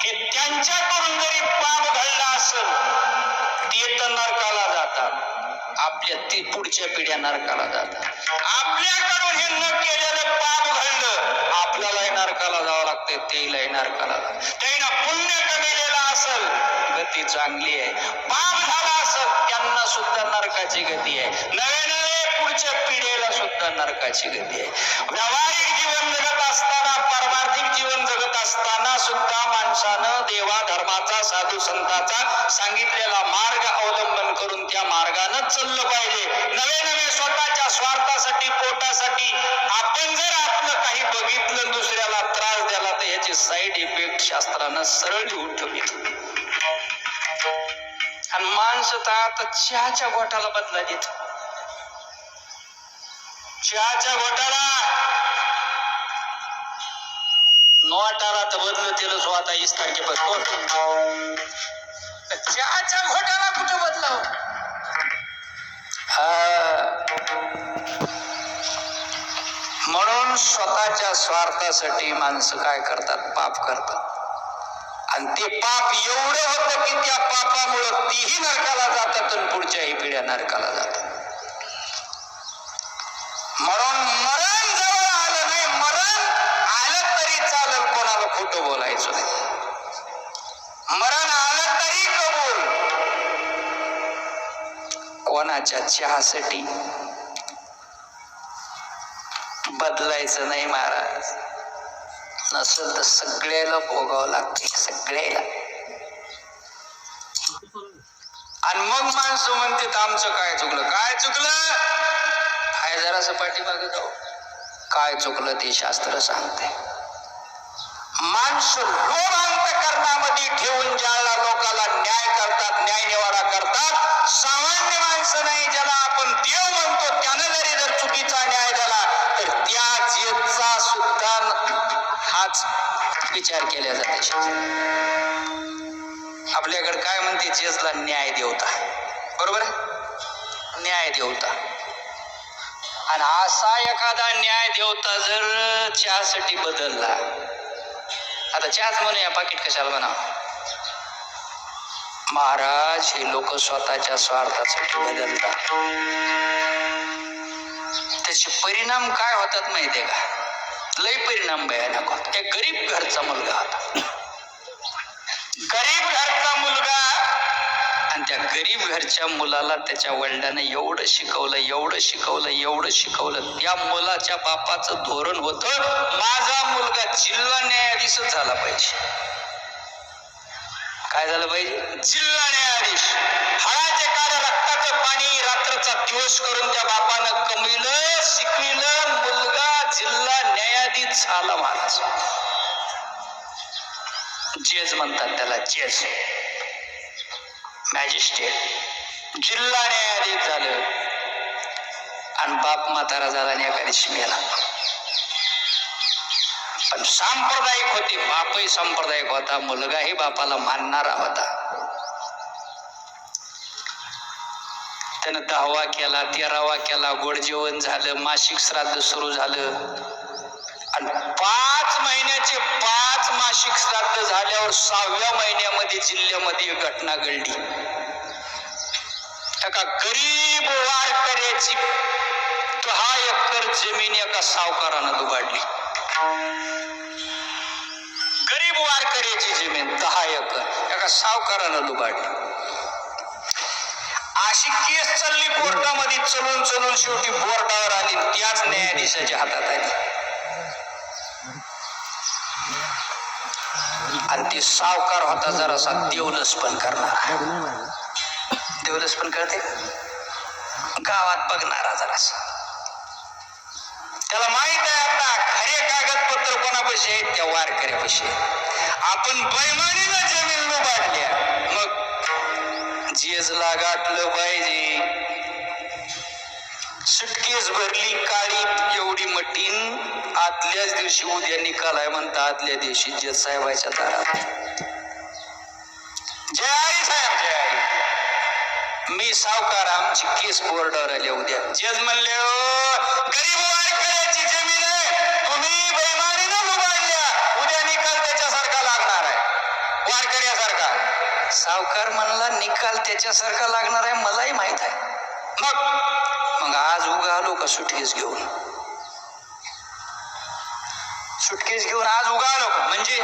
की त्यांच्याकडून जरी पाप घडला असेल ते तर नरकाला जातात. आपल्या ती पुढच्या पिढ्या नरकाला जातात. आपल्याकडून हे न केलेलं पाप घडलं आपल्यालाही नरकाला जावं लागतंय तेलाही नरकाला त्यानं पुण्य कमिलेलं असेल गती चांगली आहे. पाप झाला असेल त्यांना सुद्धा नरकाची गती आहे. नवे नवे पुढच्या पिढीला सुद्धा नरकाची गती आहे. व्यावहारिक जीवन जगत असताना पारमार्थिक जीवन जगत असताना सुद्धा माणसानं देवा धर्माचा साधू संताचा सांगितलेला मार्ग अवलंबन करून त्या मार्गानं चाललं पाहिजे. नवे नवे स्वतःच्या स्वार्थासाठी पोटासाठी आपण जर आपलं काही बघितलं दुसऱ्याला त्रास द्याला तर याचे साईड इफेक्ट शास्त्रानं सरळ लिहून ठेवली आणि माणसं तर आता चहाच्या घोटाला बदला देत चहाच्या घोटाला नोटाला तर बदल केलं सो आता वीस तारखेपासून. चहाच्या घोटाला कुठं बदलाव? म्हणून स्वतःच्या स्वार्थासाठी माणसं काय करतात? पाप करतात. आणि ते पाप एवढं होतं की त्या पापामुळं तीही नरकाला जातात आणि पुढच्याही पिढ्या नरकाला जातात म्हणून मरण जवळ आलं नाही मरण आलं तरी चालेल कोणाला खोटं बोलायचं नाही. मरण आलं तरी कबूल. कोणाच्या चहासाठी बदलायचं नाही महाराज. नसल तर सगळ्याला भोगावं लागते सगळ्याला. आणि मग माणसं म्हणतात आमचं काय चुकलं? काय चुकलं? जरा जरासं पाठीमागे जाऊ. काय चुकलं ते शास्त्र सांगते. माणसं लोकांतकरणामध्ये ठेवून ज्याला लोकाला न्याय करतात न्याय निवारा करतात सामान्य माणसं नाही ज्याला आपण देव म्हणतो त्यानं जरी जर चुकीचा न्याय झाला तर त्या जेचा सुद्धा हाच विचार केला जाते. आपल्याकडे काय म्हणते जेजला न्याय देवता. बरोबर आहे? न्याय देवता. आणि असा एखादा न्याय देवता जर चहासाठी बदलला आता चहाच म्हणूया पाकिट कशाला म्हणा? महाराज हे लोक स्वतःच्या स्वार्थासाठी बदलतात. त्याचे परिणाम काय होतात माहितीये का? लय परिणाम भयानक होत एक गरीब घरचा मुलगा होता गरीब घरचा मुलगा आणि त्या गरीब घरच्या मुलाला त्याच्या वडिलाने एवढं शिकवलं एवढं शिकवलं एवढं शिकवलं. त्या मुलाच्या बापाचं धोरण होतं माझा मुलगा जिल्हा न्यायाधीशच झाला पाहिजे. काय झालं पाहिजे? जिल्हा न्यायाधीश. हळाचे काळ रक्ताचं पाणी रात्रचा दिवस करून त्या बापानं कमविलं शिकविलं मुलगा जिल्हा न्यायाधीश झाला महाराज जेज म्हणतात त्याला जेज. मॅजिस्ट्रेट. जिल्हा न्यायाधीश झालं. आणि बाप म्हातारा झाला आणि एका दिवशी मेला. पण सांप्रदायिक होते. बापही सांप्रदायिक होता. मुलगाही बापाला मानणारा होता. त्यानं दहावा केला तेरावा केला गोड जेवण झालं मासिक श्राद्ध सुरू झालं. आणि पाच महिन्याचे पाच मासिक श्राद्ध झाल्यावर सहाव्या महिन्यामध्ये जिल्ह्यामध्ये घटना घडली. एका गरीब वारकऱ्याची दहा एकर जमीन एका सावकारानं दुगाडली गरीब वारकऱ्याची जमीन दहा एकर एका सावकारानं दुबाडली. अशी केस चालली कोर्टामध्ये चलून चलून शेवटी बोर्डावर आली त्याच न्यायाधीशाच्या हातात आली. आणि ते सावकार होता जरासा देवलस पण करणार. देवलस पण करते गावात बघणारा जरासा. त्याला माहीत आहे आता खरे कागदपत्र कोणापाशी आहेत? त्या वारकऱ्यापाशी आपण बैमानीला जमीन लुबाडल्या. मग जेजला गाठलं पाहिजे. सुटकेस भरली काळी एवढी मटीन आतल्याच दिवशी उद्या निकाल आहे म्हणता आदल्या दिवशी जज साहेबाच्या दारात. जय आई साहेब जय आई. मी सावकार आमची केस बोर्डावर आली उद्या. जज म्हणले "ओ, गरीब वारकऱ्याची जमीन आहे तुम्ही बैमानीनं लुबाडल्या. उद्या निकाल त्याच्यासारखा लागणार आहे. सावकार म्हणला निकाल त्याच्यासारखा लागणार आहे मलाही माहीत आहे. मग मग आज उगा आलो का सुटकेस घेऊन? सुटकेस घेऊन आज उगा आलो का? म्हणजे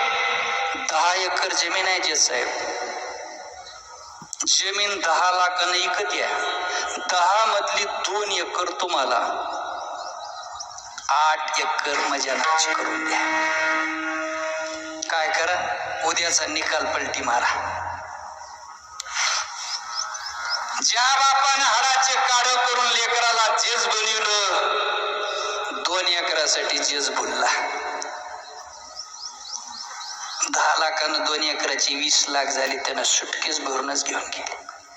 दहा एकर जमीन आहे जे साहेब. जमीन दहा लाखानं इकत या. दहा मधली दोन एकर तुम्हाला आठ एकर माझ्या नावाची करून द्या. काय करा? उद्याचा निकाल पलटी मारा. ज्या बापानं हाडाचे काढ करून लेकराला जेच बनवलं दोन एकरासाठी जेज बोलला दहा लाखानं दोन एकराची वीस लाख झाली त्यानं सुटकेस भरूनच घेऊन गेले.